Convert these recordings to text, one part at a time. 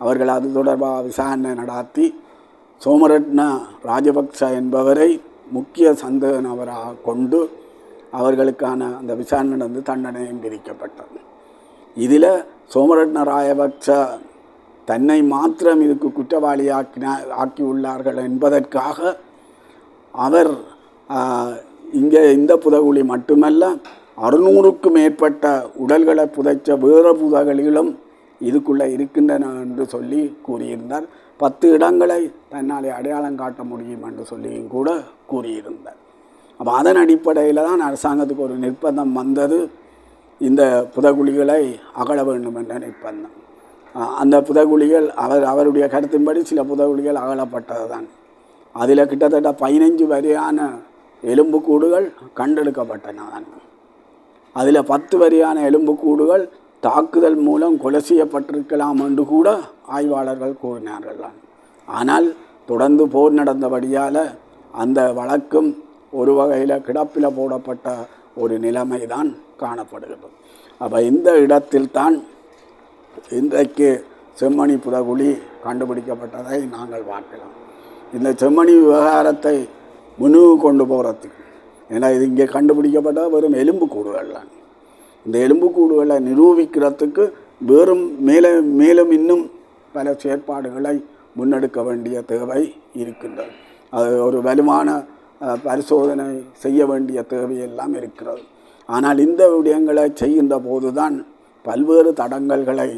அவர்கள் அது தொடர்பாக விசாரணை நடாத்தி சோமரட்ன ராஜபக்ச என்பவரை முக்கிய சந்தேக நபராக கொண்டு அவர்களுக்கான அந்த விசாரணை நடந்து தண்டனையும் விதிக்கப்பட்டது இதில் சோமரட்ன ராஜபக்ச தன்னை மாத்திரம் இதுக்கு குற்றவாளியாக்கின ஆக்கியுள்ளார்கள் என்பதற்காக அவர் இங்கே இந்த புதகுழி மட்டுமல்ல அறுநூறுக்கும் மேற்பட்ட உடல்களை புதைச்ச வேறு புதகளிலும் இதுக்குள்ளே இருக்கின்றன என்று சொல்லி கூறியிருந்தார். பத்து இடங்களை தன்னாலே அடையாளம் காட்ட முடியும் என்று சொல்லியும் கூட கூறியிருந்தார். அப்போ அதன் அடிப்படையில் தான் அரசாங்கத்துக்கு ஒரு நிர்பந்தம் வந்தது. இந்த புதகுழிகளை அகழ வேண்டும் என்ற நிர்பந்தம். அந்த புதகுழிகள் அவர் அவருடைய கருத்தின்படி சில புதகுழிகள் அகலப்பட்டது தான். அதில் கிட்டத்தட்ட பதினைஞ்சு வரையான எலும்புக்கூடுகள் கண்டெடுக்கப்பட்டன தான். அதில் பத்து வரியான எலும்புக்கூடுகள் தாக்குதல் மூலம் கொலை செய்யப்பட்டிருக்கலாம் என்று கூட ஆய்வாளர்கள் கூறினார்கள். ஆனால் தொடர்ந்து போர் நடந்தபடியால் அந்த வழக்கும் ஒரு வகையில் கிடப்பில் போடப்பட்ட ஒரு நிலைமை தான் காணப்படுகிறது. அப்போ இந்த இடத்தில்தான் இன்றைக்கு செம்மணி புதகுழி கண்டுபிடிக்கப்பட்டதை நாங்கள் பார்க்கலாம். இந்த செம்மணி விவகாரத்தை முன்னுக்கு கொண்டு போகிறதுக்கு ஏன்னா இது இங்கே கண்டுபிடிக்கப்பட்ட வெறும் எலும்பு கூடுகள்லாம் இந்த எலும்புக்கூடுகளை நிரூபிக்கிறதுக்கு வெறும் மேலே மேலும் இன்னும் பல செயற்பாடுகளை முன்னெடுக்க வேண்டிய தேவை இருக்கின்றது. அது ஒரு வலுவான பரிசோதனை செய்ய வேண்டிய தேவையெல்லாம் இருக்கிறது. ஆனால் இந்த விடயங்களை செய்கின்ற போதுதான் பல்வேறு தடங்கல்களை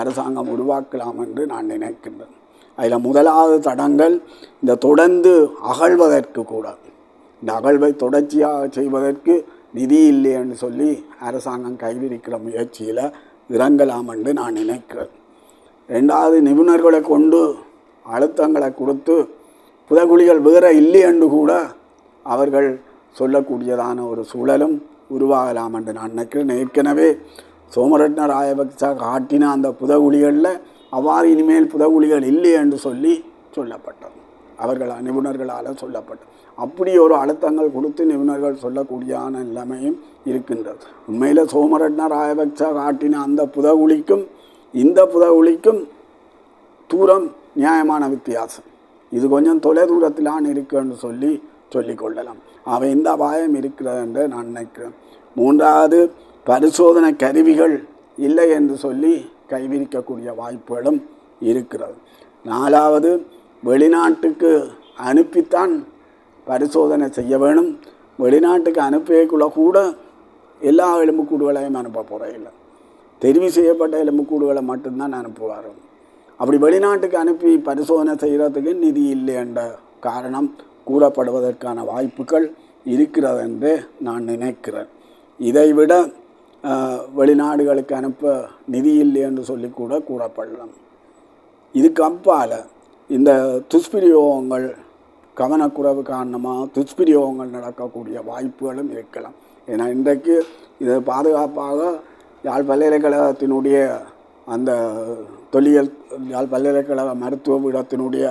அரசாங்கம் உருவாக்கலாம் என்று நான் நினைக்கின்றேன். அதில் முதலாவது தடங்கள் இந்த தொடர்ந்து அகழ்வதற்கு கூட இந்த அகழ்வை தொடர்ச்சியாக செய்வதற்கு நிதி இல்லைன்னு சொல்லி அரசாங்கம் கைவிரிக்கிற முயற்சியில் இறங்கலாம் என்று நான் நினைக்கிறேன். ரெண்டாவது நிபுணர்களை கொண்டு அழுத்தங்களை கொடுத்து புதகுழிகள் வேற இல்லை என்று கூட அவர்கள் சொல்லக்கூடியதான ஒரு சூழலும் உருவாகலாம் என்று நான் நினைக்கிறேன். ஏற்கனவே சோமரட்ன ராயபக்சா காட்டின அந்த புதகுழிகளில் அவ்வாறு இனிமேல் புதகுழிகள் இல்லை என்று சொல்லி சொல்லப்பட்டது. அவர்களால் நிபுணர்களால் சொல்லப்பட்டது. அப்படி ஒரு அழுத்தங்கள் கொடுத்து நிபுணர்கள் சொல்லக்கூடியான நிலைமையும் இருக்கின்றது. உண்மையில் சோமரட்ன ராயபக்சா காட்டின அந்த புதகுழிக்கும் இந்த புதகுழிக்கும் தூரம் நியாயமான வித்தியாசம். இது கொஞ்சம் தொலை தூரத்திலான் இருக்குன்னு சொல்லி சொல்லிக்கொள்ளலாம் அவை இந்த அபாயம் இருக்கிறது என்று நான் நினைக்கிறேன். மூன்றாவது பரிசோதனை கருவிகள் இல்லை என்று சொல்லி கைவிரிக்கக்கூடிய வாய்ப்புகளும் இருக்கிறது. நாலாவது வெளிநாட்டுக்கு அனுப்பித்தான் பரிசோதனை செய்ய வேணும். வெளிநாட்டுக்கு அனுப்பியக்குள்ள கூட எல்லா எலும்புக்கூடுகளையும் அனுப்ப போகிறதில்லை தெரிவு செய்யப்பட்ட எலும்புக்கூடுகளை மட்டும்தான் அனுப்புவார் அப்படி வெளிநாட்டுக்கு அனுப்பி பரிசோதனை செய்கிறதுக்கு நிதி இல்லை என்ற காரணம் கூறப்படுவதற்கான வாய்ப்புகள் இருக்கிறது என்று நான் நினைக்கிறேன். இதைவிட வெளிநாடுகளுக்கு அனுப்ப நிதி இல்லை என்று சொல்லி கூட கூறப்படலாம். இதுக்கு அப்பால் இந்த துஷ்பிரயோகங்கள் கவனக்குறைவு காரணமாக துஷ்பிரயோகங்கள் நடக்கக்கூடிய வாய்ப்புகளும் இருக்கலாம். ஏன்னா இன்றைக்கு இதை பாதுகாப்பாக யாழ் பல்கலைக்கழகத்தினுடைய அந்த தொல்லியல் யாழ் பல்கலைக்கழக மருத்துவ பீடத்தினுடைய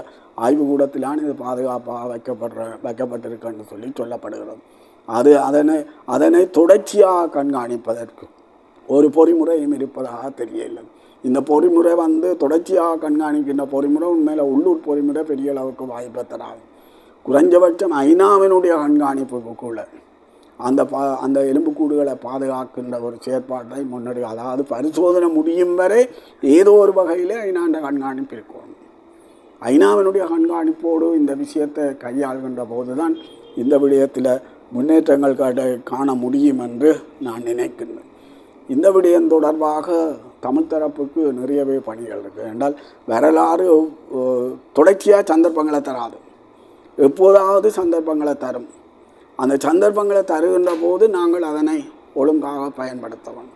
ஆய்வுக்கூடத்திலான இது பாதுகாப்பாக வைக்கப்படுற வைக்கப்பட்டிருக்குன்னு சொல்லி சொல்லப்படுகிறது. அது அதனை அதனை தொடர்ச்சியாக கண்காணிப்பதற்கு ஒரு பொறிமுறையும் இருப்பதாக தெரியல இந்த பொறிமுறை வந்து தொடர்ச்சியாக கண்காணிக்கின்ற பொறிமுறை உண்மையில் உள்ளூர் பொறிமுறை பெரிய அளவுக்கு வாய்ப்பை தராது குறைஞ்சபட்சம் ஐநாவினுடைய கண்காணிப்புக்குள்ள அந்த பா அந்த எலும்புக்கூடுகளை பாதுகாக்கின்ற ஒரு செயற்பாட்டை முன்னெடு அதாவது பரிசோதனை முடியும் வரை ஏதோ ஒரு வகையில் ஐநாண்ட கண்காணிப்பு இருக்கும். ஐநாவினுடைய கண்காணிப்போடு இந்த விஷயத்தை கையாள்கின்ற போதுதான் இந்த விடயத்தில் முன்னேற்றங்கள் காண முடியும் என்று நான் நினைக்கின்றேன். இந்த விடயம் தொடர்பாக தமிழ் தரப்புக்கு நிறையவே பணிகள் இருக்குது என்றால் வரலாறு தொடர்ச்சியாக சந்தர்ப்பங்களை தராது. எப்போதாவது சந்தர்ப்பங்களை தரும். அந்த சந்தர்ப்பங்களை தருகின்ற போது நாங்கள் அதனை ஒழுங்காக பயன்படுத்தவும்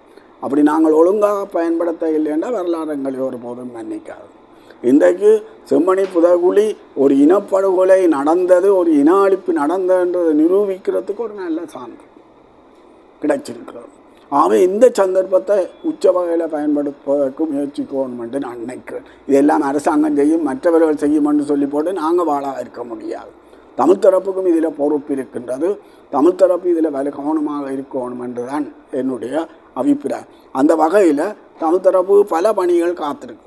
அப்படி நாங்கள் ஒழுங்காக பயன்படுத்த இல்லைன்னா வரலாறு எங்களை ஒருபோதும் மன்னிக்காது. இன்றைக்கு செம்மணி புதகுழி ஒரு இனப்படுகொலை நடந்தது ஒரு இன அழிப்பு நடந்ததுன்றதை நிரூபிக்கிறதுக்கு ஒரு நல்ல சான்று கிடைச்சிருக்கிறது. அவன் இந்த சந்தர்ப்பத்தை உச்ச வகையில் பயன்படுத்துவதற்கு முயற்சிக்கணும் நான் நினைக்கிறேன். இதெல்லாம் அரசாங்கம் செய்யும் மற்றவர்கள் செய்யும்னு சொல்லி போட்டு நாங்கள் வாழாக இருக்க முடியாது. தமிழ் தரப்புக்கும் இதில் பொறுப்பு இருக்கின்றது. தமிழ் தரப்பு இதில் வலு கவனமாக இருக்கணும் என்று தான் என்னுடைய அபிப்பிராயம். அந்த வகையில் தமிழ் தரப்பு பல பணிகள் காத்திருக்கு.